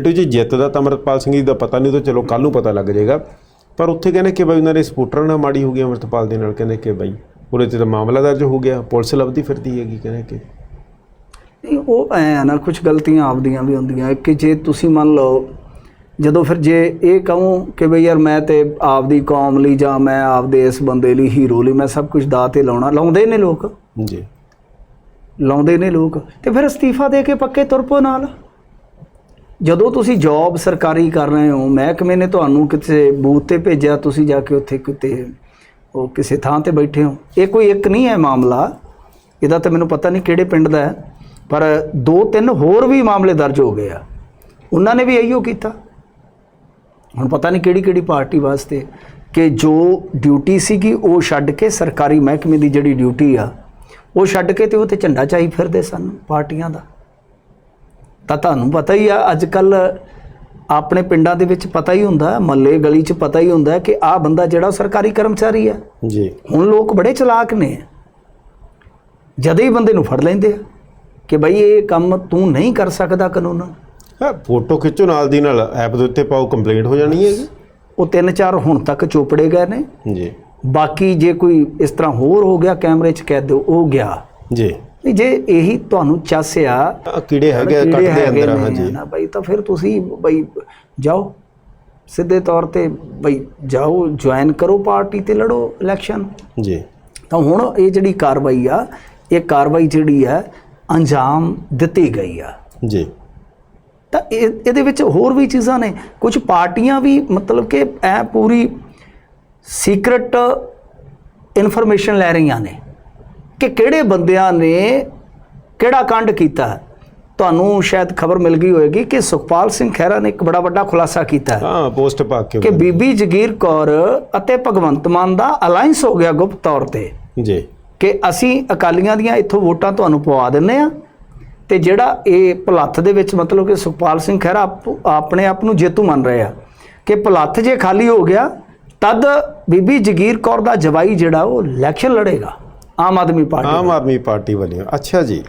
ਬਿੱਟੂ ਜੀ ਜਿੱਤ ਦਾ ਤਾਂ ਅਮਰਤਪਾਲ ਸਿੰਘ ਜੀ ਦਾ ਪਤਾ ਨਹੀਂ ਉਹ ਤਾਂ ਚਲੋ ਕੱਲ ਨੂੰ ਪਤਾ ਲੱਗ ਜਾਏਗਾ। ਪਰ ਉੱਥੇ ਕਹਿੰਦੇ ਕਿ ਬਈ ਉਹਨਾਂ ਦੇ ਸਪੋਰਟਰਾਂ ਨਾਲ ਮਾੜੀ ਹੋ ਗਈ ਅਮਰਤਪਾਲ ਦੇ ਨਾਲ ਕਹਿੰਦੇ ਕਿ ਬਈ ਉਹਦੇ ਤੇ ਤਾਂ ਮਾਮਲਾ ਦਰਜ ਹੋ ਗਿਆ ਪੁਲਿਸ ਲੱਭਦੀ ਫਿਰਦੀ ਹੈਗੀ ਕਹਿੰਦੇ ਕਿ। ਨਹੀਂ ਉਹ ਐ ਆ ਨਾ ਕੁਝ ਗਲਤੀਆਂ ਆਪਦੀਆਂ ਵੀ ਹੁੰਦੀਆਂ ਕਿ ਜੇ ਤੁਸੀਂ ਮੰਨ ਲਓ ਜਦੋਂ ਫਿਰ ਜੇ ਇਹ ਕਹੂੰ ਕਿ ਬਈ ਯਾਰ ਮੈਂ ਤੇ ਆਪਦੀ ਕੌਮ ਲਈ ਜਾਂ ਮੈਂ ਆਪਦੇ ਇਸ ਬੰਦੇ ਲਈ ਹੀਰੋ ਲਈ ਮੈਂ ਸਭ ਕੁਝ ਦਾ ਤੇ ਲਾਉਣਾ ਲਾਉਂਦੇ ਨੇ ਲੋਕ। ਜੀ। ਲਾਉਂਦੇ ਨੇ ਲੋਕ। ਤੇ ਫਿਰ ਅਸਤੀਫਾ ਦੇ ਕੇ ਪੱਕੇ ਤੁਰ ਪਓ ਨਾਲ। ਜਦੋਂ ਤੁਸੀਂ ਜੌਬ ਸਰਕਾਰੀ ਕਰ ਰਹੇ ਹੋ, ਮਹਿਕਮੇ ਨੇ ਤੁਹਾਨੂੰ ਕਿਸੇ ਬੂਥ ਤੇ ਭੇਜਿਆ, ਤੁਸੀਂ ਜਾ ਕੇ ਉੱਥੇ ਕਿਤੇ ਉਹ ਕਿਸੇ ਥਾਂ ਤੇ ਬੈਠੇ ਹੋ। ਇਹ ਕੋਈ ਇੱਕ ਨਹੀਂ ਹੈ ਮਾਮਲਾ। ਇਹਦਾ ਤਾਂ ਮੈਨੂੰ ਪਤਾ ਨਹੀਂ ਕਿਹੜੇ ਪਿੰਡ ਦਾ ਹੈ। ਪਰ ਦੋ ਤਿੰਨ ਹੋਰ ਵੀ ਮਾਮਲੇ ਦਰਜ ਹੋ ਗਏ ਆ। ਉਹਨਾਂ ਨੇ ਵੀ ਇਹੀਓ ਕੀਤਾ। ਹੁਣ ਪਤਾ ਨਹੀਂ ਕਿਹੜੀ ਕਿਹੜੀ ਪਾਰਟੀ ਵਾਸਤੇ ਕਿ ਜੋ ਡਿਊਟੀ ਸੀਗੀ ਉਹ ਛੱਡ ਕੇ ਸਰਕਾਰੀ ਮਹਿਕਮੇ ਦੀ ਜਿਹੜੀ ਡਿਊਟੀ ਆ, ਉਹ ਛੱਡ ਕੇ ਤੇ ਉਹ ਤੇ ਝੰਡਾ ਚਾਈ ਫਿਰਦੇ ਸਨ ਪਾਰਟੀਆਂ ਦਾ। ਤਾਂ ਤੁਹਾਨੂੰ ਪਤਾ ਹੀ ਆ ਅੱਜ ਕੱਲ ਆਪਣੇ ਪਿੰਡਾਂ ਦੇ ਵਿੱਚ ਪਤਾ ਹੀ ਹੁੰਦਾ ਮੱਲੇ ਗਲੀ 'ਚ ਪਤਾ ਹੀ ਹੁੰਦਾ ਕਿ ਆਹ ਬੰਦਾ ਜਿਹੜਾ ਸਰਕਾਰੀ ਕਰਮਚਾਰੀ ਆ। ਜੀ। ਹੁਣ ਲੋਕ ਬੜੇ ਚਲਾਕ ਨੇ। ਜਦੇ ਹੀ ਬੰਦੇ ਨੂੰ ਫੜ ਲੈਂਦੇ ਆ ਕਿ ਬਈ ਇਹ ਕੰਮ ਤੂੰ ਨਹੀਂ ਕਰ ਸਕਦਾ ਕਾਨੂੰਨ। ਹਾਂ ਫੋਟੋ ਖਿੱਚੋ ਨਾਲ ਦੀ ਨਾਲ ਐਪ ਦੇ ਉੱਤੇ ਪਾਓ ਕੰਪਲੇਂਟ ਹੋ ਜਾਣੀ ਹੈਗੀ। ਉਹ ਤਿੰਨ ਚਾਰ ਹੁਣ ਤੱਕ ਚੋਪੜੇ ਗਏ ਨੇ। ਜੀ। ਬਾਕੀ ਜੇ ਕੋਈ ਇਸ ਤਰ੍ਹਾਂ ਹੋਰ ਹੋ ਗਿਆ ਕੈਮਰੇ 'ਚ ਕਹਿ ਦਿਓ ਉਹ ਗਿਆ। ਜੀ। ਵੀ ਜੇ ਇਹੀ ਤੁਹਾਨੂੰ ਚੱਸਿਆ ਆਹ ਕੀੜੇ ਹੈਗੇ ਆ, ਕੱਟਦੇ ਹੈਗੇ ਅੰਦਰ ਹਾਂਜੀ। ਨਾ ਬਈ ਤਾਂ ਫਿਰ ਤੁਸੀਂ ਬਈ ਜਾਓ ਸਿੱਧੇ ਤੌਰ ਤੇ ਬਈ ਜਾਓ ਜੁਆਇਨ ਕਰੋ ਪਾਰਟੀ ਤੇ ਲੜੋ ਇਲੈਕਸ਼ਨ ਜੀ। ਤਾਂ ਹੁਣ ਇਹ ਜਿਹੜੀ ਕਾਰਵਾਈ ਆ ਇਹ ਕਾਰਵਾਈ ਜਿਹੜੀ ਆ ਅੰਜਾਮ ਦਿੱਤੀ ਗਈ ਆ। ਜੀ। ਤਾਂ ਇਹ ਇਹਦੇ ਵਿੱਚ ਹੋਰ ਵੀ ਚੀਜ਼ਾਂ ਨੇ। ਕੁਝ ਪਾਰਟੀਆਂ ਵੀ ਮਤਲਬ ਕਿ ਐ ਪੂਰੀ ਸੀਕ੍ਰੇਟ ਇਨਫੋਰਮੇਸ਼ਨ ਲੈ ਰਹੀਆਂ ਨੇ। ਕਿ ਕਿਹੜੇ ਬੰਦਿਆਂ ਨੇ ਕਿਹੜਾ ਕਾਂਡ ਕੀਤਾ? ਹੈ। ਤੁਹਾਨੂੰ ਸ਼ਾਇਦ ਖਬਰ ਮਿਲ ਗਈ ਹੋਵੇਗੀ ਕਿ ਸੁਖਪਾਲ ਸਿੰਘ ਖਹਿਰਾ ਨੇ ਇੱਕ ਬੜਾ ਵੱਡਾ ਖੁਲਾਸਾ ਕੀਤਾ। ਹੈ ਹਾਂ ਪੋਸਟ ਪਾ ਕੇ ਕਿ ਬੀਬੀ ਜਗੀਰ ਕੌਰ ਅਤੇ ਭਗਵੰਤ ਮਾਨ ਦਾ ਅਲਾਈਅੰਸ ਹੋ ਗਿਆ ਗੁਪਤ ਤੌਰ ਤੇ। ਜੀ। ਕਿ ਅਸੀਂ ਅਕਾਲੀਆਂ ਦੀਆਂ ਇੱਥੋਂ ਵੋਟਾਂ ਤੁਹਾਨੂੰ ਪਵਾ ਦਿੰਨੇ ਆ ਤੇ ਜਿਹੜਾ ਇਹ ਭਲੱਥ ਦੇ ਵਿੱਚ ਮਤਲਬ ਕਿ ਸੁਖਪਾਲ ਸਿੰਘ ਖਹਿਰਾ ਆਪ- ਆਪਣੇ ਆਪ ਨੂੰ ਜੇਤੂ ਮੰਨ ਰਹੇ ਆ ਕਿ ਭਲੱਥ ਜੇ ਖਾਲੀ ਹੋ ਗਿਆ ਤਦ ਬੀਬੀ ਜਗੀਰ ਕੌਰ ਦਾ ਜਵਾਈ ਜਿਹੜਾ ਉਹ ਇਲੈਕਸ਼ਨ ਲੜੇਗਾ। ਆਮ ਆਦਮੀ ਪਾਰਟੀ ਆਮ ਆਦਮੀ ਪਾਰਟੀ ਵਾਲਿਆਂ ਅੱਛਾ ਜੀ।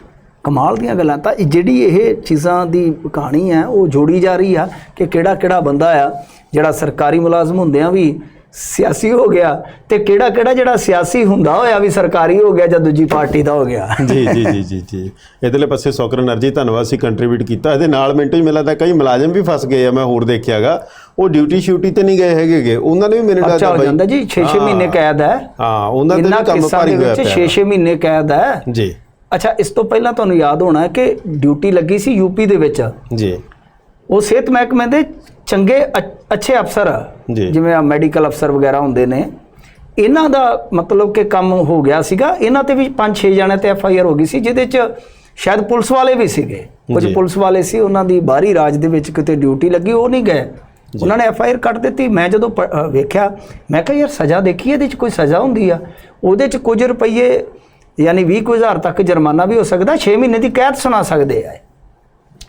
ਕਮਾਲ ਦੀਆਂ ਗੱਲਾਂ। ਤਾਂ ਜਿਹੜੀ ਇਹ ਚੀਜ਼ਾਂ ਦੀ ਕਹਾਣੀ ਹੈ ਉਹ ਜੋੜੀ ਜਾ ਰਹੀ ਆ ਕਿ ਕਿਹੜਾ ਕਿਹੜਾ ਬੰਦਾ ਆ ਜਿਹੜਾ ਸਰਕਾਰੀ ਮੁਲਾਜ਼ਮ ਹੁੰਦਿਆਂ ਵੀ ਸਿਆਸੀ ਹੋ ਗਿਆ ਤੇ ਕਿਹੜਾ ਕਿਹੜਾ ਜਿਹੜਾ ਸਿਆਸੀ ਹੁੰਦਾ ਹੋਇਆ ਵੀ ਸਰਕਾਰੀ ਹੋ ਗਿਆ ਜਾਂ ਦੂਜੀ ਪਾਰਟੀ ਦਾ ਹੋ ਗਿਆ। ਜੀ ਜੀ ਜੀ ਜੀ ਜੀ। ਇਧਰਲੇ ਪਾਸੇ ਸੌਕਰ ਜੀ ਧੰਨਵਾਦ ਸੀ ਕੰਟਰੀਬਿਊਟ ਕੀਤਾ। ਇਹਦੇ ਨਾਲ ਮਿੰਟ ਹੀ ਮਿਲਦਾ ਕਈ ਮੁਲਾਜ਼ਮ ਵੀ ਫਸ ਗਏ ਆ ਮੈਂ ਹੋਰ ਦੇਖਿਆਗਾ। ਉਹ ਡਿਊਟੀ ਸ਼ਿਊਟੀ ਤੇ ਨਹੀਂ ਗਏ ਹੈਗੇਗੇ ਉਹਨਾਂ ਨੇ ਵੀ ਮੇਰੇ ਨਾਲ ਅੱਛਾ ਹੋ ਜਾਂਦਾ ਜੀ 6-6 ਮਹੀਨੇ ਕੈਦ ਹੈ। ਹਾਂ ਉਹਨਾਂ ਦਾ ਵੀ ਕੰਮ ਭਾਰੀ ਹੋਇਆ ਪਿਆ। 6-6 ਮਹੀਨੇ ਕੈਦ ਹੈ। ਜੀ। ਅੱਛਾ ਇਸ ਤੋਂ ਪਹਿਲਾਂ ਤੁਹਾਨੂੰ ਯਾਦ ਹੋਣਾ ਕਿ ਡਿਊਟੀ ਲੱਗੀ ਸੀ ਯੂਪੀ ਦੇ ਵਿੱਚ। ਜੀ। ਉਹ ਸਿਹਤ ਮਹਿਕਮੇ ਦੇ ਚੰਗੇ ਅੱਛੇ ਅਫਸਰ। ਜਿਵੇਂ ਆ ਮੈਡੀਕਲ ਅਫਸਰ ਵਗੈਰਾ ਹੁੰਦੇ ਨੇ। ਇਹਨਾਂ ਦਾ ਮਤਲਬ ਕਿ ਕੰਮ ਹੋ ਗਿਆ ਸੀਗਾ। ਇਹਨਾਂ ਤੇ ਵੀ 5-6 ਜਣੇ ਤੇ ਐਫ ਆਈ ਆਰ ਹੋ ਗਈ ਸੀ ਜਿਹਦੇ ਚ ਸ਼ਾਇਦ ਪੁਲਿਸ ਵਾਲੇ ਵੀ ਸੀਗੇ। ਕੁਝ। ਪੁਲਿਸ ਵਾਲੇ ਸੀ ਉਹਨਾਂ ਦੀ ਬਾਹਰੀ ਰਾਜ ਦੇ ਵਿੱਚ ਕਿਤੇ ਡਿਊਟੀ ਲੱਗੀ ਉਹ ਨਹੀਂ ਗਏ। ਉਹਨਾਂ ਨੇ ਐਫ ਆਈ ਆਰ ਕੱਟ ਦਿੱਤੀ। ਮੈਂ ਜਦੋਂ ਪ- ਵੇਖਿਆ, ਮੈਂ ਕਿਹਾ, ਯਾਰ, ਸਜ਼ਾ ਦੇਖੀ ਇਹਦੇ ਚ ਕੋਈ ਸਜ਼ਾ ਹੁੰਦੀ ਆ? ਉਹਦੇ ਚ ਕੁਝ ਰੁਪਈਏ, ਯਾਨੀ 20 ਕੁ ਹਜ਼ਾਰ ਤੱਕ ਜੁਰਮਾਨਾ ਵੀ ਹੋ ਸਕਦਾ 6 ਮਹੀਨੇ ਦੀ ਕੈਦ ਸੁਣਾ ਸਕਦੇ ਆ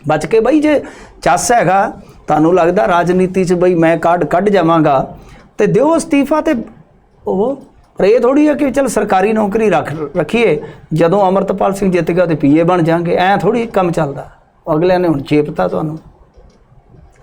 ਬਚ ਕੇ ਬਈ ਜੇ ਚੱਸ ਹੈਗਾ, ਤੁਹਾਨੂੰ ਲੱਗਦਾ ਰਾਜਨੀਤੀ 'ਚ ਬਈ ਮੈਂ ਕਾਰਡ ਕੱਢ ਜਾਵਾਂਗਾ, ਤੇ ਦਿਓ ਅਸਤੀਫਾ ਤੇ ਉਹ ਪਰ ਇਹ ਥੋੜੀ ਹੈ ਕਿ ਚਲ ਸਰਕਾਰੀ ਨੌਕਰੀ ਰੱਖ, ਰੱਖੀਏ, ਜਦੋਂ ਅਮਰਤਪਾਲ ਸਿੰਘ ਜਿੱਤ ਗਿਆ ਤੇ ਪੀਏ ਬਣ ਜਾਾਂਗੇ ਐ ਥੋੜੀ ਕੰਮ ਚੱਲਦਾ। ਅਗਲਿਆਂ ਨੇ ਹੁਣ ਚੇਪਤਾ ਤੁਹਾਨੂੰ।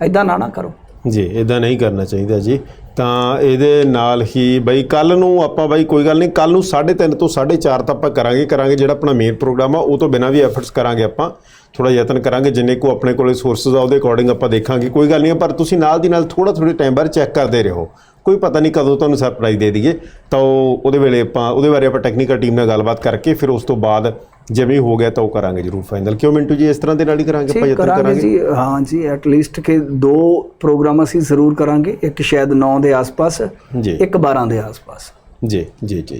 ਐਦਾਂ ਨਾ ਨਾ ਕਰੋ। ਜੀ ਇਦਾਂ ਨਹੀਂ ਕਰਨਾ ਚਾਹੀਦਾ ਜੀ। ਤਾਂ ਇਹਦੇ ਨਾਲ ਹੀ ਬਈ ਕੱਲ ਨੂੰ ਆਪਾਂ ਬਈ ਕੋਈ ਗੱਲ ਨਹੀਂ, ਕੱਲ ਨੂੰ 3:30 ਤੋਂ 4:30 ਤਾਂ ਆਪਾਂ ਕਰਾਂਗੇ ਕਰਾਂਗੇ, ਜਿਹੜਾ ਆਪਣਾ ਮੇਨ ਪ੍ਰੋਗਰਾਮ ਆ, ਉਹ ਤੋਂ ਬਿਨਾਂ ਵੀ ਐਫਰਟਸ ਕਰਾਂਗੇ ਆਪਾਂ। ਥੋੜਾ ਯਤਨ ਕਰਾਂਗੇ ਜਿੰਨੇ ਕੋ ਆਪਣੇ ਕੋਲੇ ਸੋਰਸਸ ਆ ਉਹਦੇ ਅਕੋਰਡਿੰਗ ਆਪਾਂ ਦੇਖਾਂਗੇ। ਕੋਈ ਗੱਲ ਨਹੀਂ ਪਰ ਤੁਸੀਂ ਨਾਲ ਦੀ ਨਾਲ ਥੋੜਾ ਥੋੜੇ ਟਾਈਮ ਬਾਅਦ ਚੈੱਕ ਕਰਦੇ ਰਹੋ। ਕੋਈ ਪਤਾ ਨਹੀਂ ਕਦੋਂ ਤੁਹਾਨੂੰ ਸਰਪ੍ਰਾਈਜ਼ ਦੇ ਦਈਏ। ਤਾਂ ਉਹ ਉਹਦੇ ਵੇਲੇ ਆਪਾਂ ਉਹਦੇ ਬਾਰੇ ਆਪਾਂ ਟੈਕਨੀਕਲ ਟੀਮ ਨਾਲ ਗੱਲਬਾਤ ਕਰਕੇ ਫਿਰ ਉਸ ਤੋਂ ਬਾਅਦ ਜਿਵੇਂ ਹੋ ਗਿਆ ਤਾਂ ਉਹ ਕਰਾਂਗੇ ਜਰੂਰ ਫਾਈਨਲ ਕਿਉਂ ਮਿੰਟੂ ਜੀ ਇਸ ਤਰ੍ਹਾਂ ਦੇ ਨਾਲ ਹੀ ਕਰਾਂਗੇ ਆਪਾਂ ਯਤਨ ਕਰਾਂਗੇ ਜੀ। ਹਾਂ ਜੀ ਐਟ ਲੀਸਟ ਕਿ ਦੋ ਪ੍ਰੋਗਰਾਮ ਅਸੀਂ ਜ਼ਰੂਰ ਕਰਾਂਗੇ ਇੱਕ ਸ਼ਾਇਦ 9 ਦੇ ਆਸ-ਪਾਸ ਜੀ। ਇੱਕ 12 ਦੇ ਆਸ-ਪਾਸ। ਜੀ ਜੀ ਜੀ।